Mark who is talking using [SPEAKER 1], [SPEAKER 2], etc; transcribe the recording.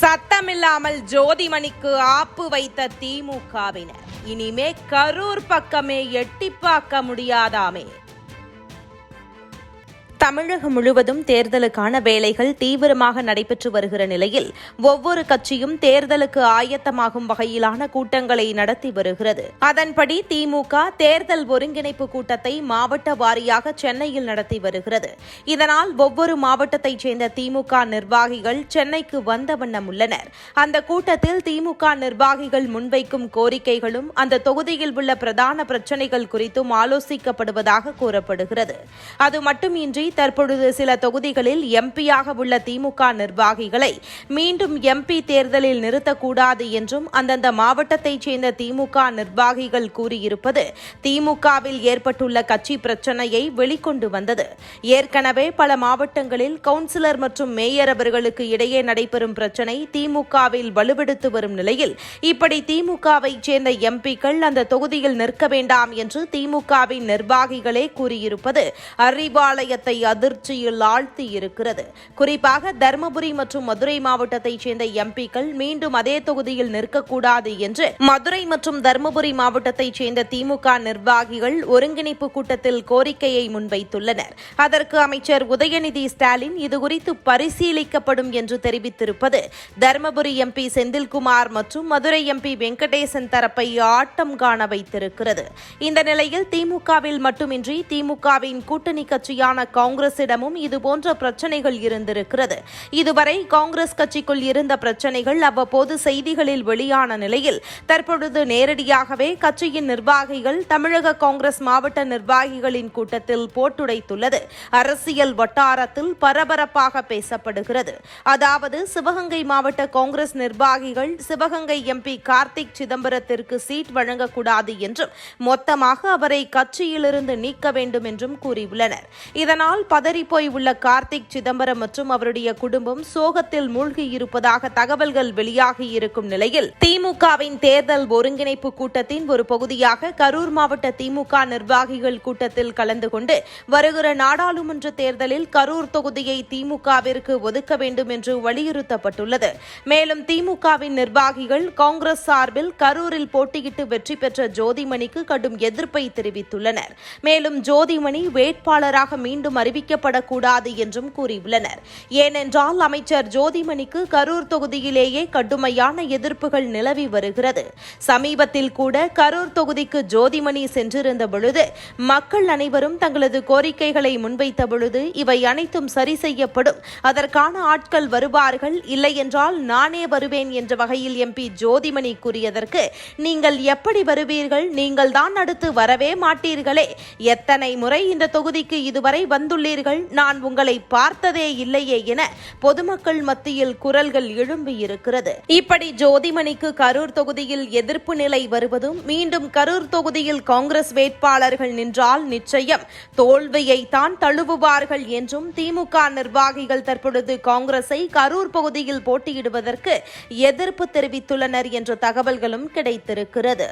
[SPEAKER 1] சத்தமில்லாமல் ஜோதிமணிக்கு ஆப்பு வைத்த திமுகவினர். இனிமே கரூர் பக்கமே எட்டி பார்க்க முடியாதாமே. தமிழகம் முழுவதும் தேர்தலுக்கான வேலைகள் தீவிரமாக நடைபெற்று வருகிற நிலையில் ஒவ்வொரு கட்சியும் தேர்தலுக்கு ஆயத்தமாகும் வகையிலான கூட்டங்களை நடத்தி வருகிறது. அதன்படி திமுக தேர்தல் ஒருங்கிணைப்பு கூட்டத்தை மாவட்ட வாரியாக சென்னையில் நடத்தி வருகிறது. இதனால் ஒவ்வொரு மாவட்டத்தைச் சேர்ந்த திமுக நிர்வாகிகள் சென்னைக்கு வந்த வண்ணம் உள்ளனர். அந்த கூட்டத்தில் திமுக நிர்வாகிகள் முன்வைக்கும் கோரிக்கைகளும் அந்த தொகுதியில் உள்ள பிரதான பிரச்சினைகள் குறித்தும் ஆலோசிக்கப்படுவதாக கூறப்படுகிறது. அது மட்டுமின்றி தற்பொழுது சில தொகுதிகளில் எம்பியாக உள்ள திமுக நிர்வாகிகளை மீண்டும் எம்பி தேர்தலில் நிறுத்தக்கூடாது என்றும் அந்தந்த மாவட்டத்தைச் சேர்ந்த திமுக நிர்வாகிகள் கூறியிருப்பது திமுகவில் ஏற்பட்டுள்ள கட்சி பிரச்சனையை வெளிக்கொண்டு வந்தது. ஏற்கனவே பல மாவட்டங்களில் கவுன்சிலர் மற்றும் மேயர் அவர்களுக்கு இடையே நடைபெறும் பிரச்சனை திமுகவில் வலுவெடுத்து வரும் நிலையில் இப்படி திமுகவை சேர்ந்த எம்பிக்கள் அந்த தொகுதியில் நிற்க வேண்டாம் என்று திமுகவின் நிர்வாகிகளே கூறியிருப்பது அறிவாலயத்தை அதிர்ச்சியில் ஆழ்த்தி இருக்கிறது குறிப்பாக தருமபுரி மற்றும் மதுரை மாவட்டத்தைச் சேர்ந்த எம்பிக்கள் மீண்டும் அதே தொகுதியில் நிற்கக்கூடாது என்று மதுரை மற்றும் தருமபுரி மாவட்டத்தைச் சேர்ந்த திமுக நிர்வாகிகள் ஒருங்கிணைப்பு கூட்டத்தில் கோரிக்கையை முன்வைத்துள்ளனர். அதற்கு அமைச்சர் உதயநிதி ஸ்டாலின் இதுகுறித்து பரிசீலிக்கப்படும் என்று தெரிவித்திருப்பது தருமபுரி எம்பி செந்தில்குமார் மற்றும் மதுரை எம்பி வெங்கடேசன் தரப்பை ஆட்டம் காண வைத்திருக்கிறது. இந்த நிலையில் திமுகவில் மட்டுமின்றி திமுகவின் கூட்டணி கட்சியான காங்கிரசிடமும் இதுபோன்ற பிரச்சனைகள் இருந்திருக்கிறது. இதுவரை காங்கிரஸ் கட்சிக்குள் இருந்த பிரச்சனைகள் அவ்வப்போது செய்திகளில் வெளியான நிலையில் தற்பொழுது நேரடியாகவே கட்சியின் நிர்வாகிகள் தமிழக காங்கிரஸ் மாவட்ட நிர்வாகிகளின் கூட்டத்தில் போட்டுடைத்துள்ளது. அரசியல் வட்டாரத்தில் பரபரப்பாக பேசப்படுகிறது. அதாவது சிவகங்கை மாவட்ட காங்கிரஸ் நிர்வாகிகள் சிவகங்கை எம்பி கார்த்திக் சிதம்பரத்திற்கு சீட் வழங்கக்கூடாது என்றும் மொத்தமாக அவரை கட்சியிலிருந்து நீக்க வேண்டும் என்றும் கூறியுள்ளனர். இதனால் பதறிப்போய் உள்ள கார்த்திக் சிதம்பரம் மற்றும் அவருடைய குடும்பம் சோகத்தில் மூழ்கி இருப்பதாக தகவல்கள் வெளியாகி இருக்கும் நிலையில் திமுகவின் தேர்தல் ஒருங்கிணைப்பு கூட்டத்தின் ஒரு பகுதியாக கரூர் மாவட்ட திமுக நிர்வாகிகள் கூட்டத்தில் கலந்து கொண்டு வருகிற நாடாளுமன்ற தேர்தலில் கரூர் தொகுதியை திமுகவிற்கு ஒதுக்க வேண்டும் என்று வலியுறுத்தப்பட்டுள்ளது. மேலும் திமுகவின் நிர்வாகிகள் காங்கிரஸ் சார்பில் கரூரில் போட்டியிட்டு வெற்றி பெற்ற ஜோதிமணிக்கு கடும் எதிர்ப்பை தெரிவித்துள்ளனர். மேலும் ஜோதிமணி வேட்பாளராக மீண்டும் அறி அறிவிக்கப்படக்கூடாது என்றும் கூறியுள்ளனர். ஏனென்றால் அமைச்சர் ஜோதிமணிக்கு கரூர் தொகுதியிலேயே கடுமையான எதிர்ப்புகள் நிலவி வருகிறது. சமீபத்தில் கூட கரூர் தொகுதிக்கு ஜோதிமணி சென்றிருந்த பொழுது மக்கள் அனைவரும் தங்களது கோரிக்கைகளை முன்வைத்த பொழுது இவை அனைத்தும் சரி செய்யப்படும். அதற்கான ஆட்கள் வருவார்கள். இல்லையென்றால் நானே வருவேன் என்ற வகையில் எம்பி ஜோதிமணி கூறியதற்கு நீங்கள் எப்படி வருவீர்கள்? நீங்கள் தான் அடுத்து வரவே மாட்டீர்களே. எத்தனை முறை இந்த தொகுதிக்கு இதுவரை வந்துள்ள வந்துள்ளீர்கள் நான் உங்களை பார்த்ததே இல்லையே என பொதுமக்கள் மத்தியில் குரல்கள் எழும்பியிருக்கிறது. இப்படி ஜோதிமணிக்கு கரூர் தொகுதியில் எதிர்ப்பு நிலை வருவதும் மீண்டும் கரூர் தொகுதியில் காங்கிரஸ் வேட்பாளர்கள் நின்றால் நிச்சயம் தோல்வியை தான் தழுவுவார்கள் என்றும் திமுக நிர்வாகிகள் தற்பொழுது காங்கிரஸை கரூர் பகுதியில் போட்டியிடுவதற்கு எதிர்ப்பு தெரிவித்துள்ளனர் என்ற தகவல்களும் கிடைத்திருக்கிறது.